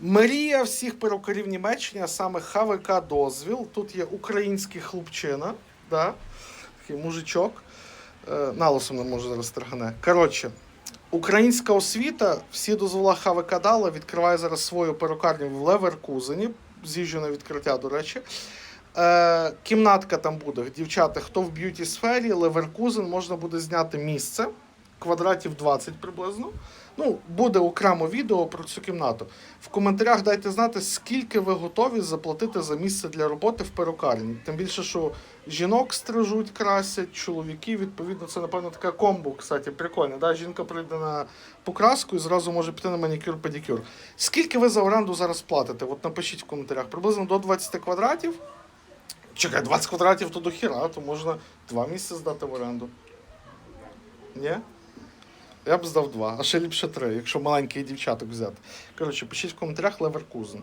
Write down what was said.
Мрія всіх перукарів Німеччини, а саме ХВК дозвіл. Тут є український хлопчина, да? такий мужичок. Е, Налосом не може зараз трахане. Коротше, українська освіта, всі дозвола ХВК дала, відкриває зараз свою перукарню в Леверкузені. З'їжджу на відкриття, до речі. Е, кімнатка там буде. Дівчата, хто в б'юті сфері, Леверкузен, можна буде зняти місце, квадратів 20 приблизно. Ну, буде окремо відео про цю кімнату. В коментарях дайте знати, скільки ви готові заплатити за місце для роботи в перукарні. Тим більше, що жінок стрижуть, красять, чоловіки, відповідно, це, напевно, така комбо, кстати, прикольно. Да? Жінка прийде на покраску і зразу може піти на манікюр-педикюр. Скільки ви за оренду зараз платите? От напишіть в коментарях. Приблизно до 20 квадратів. Чекай, 20 квадратів то до хіра, то можна два місяці здати в оренду. Ні? Я б здав два, а ще ліпше три, якщо маленьких дівчаток взяти. Коротше, пишіть в коментарях Леверкузен.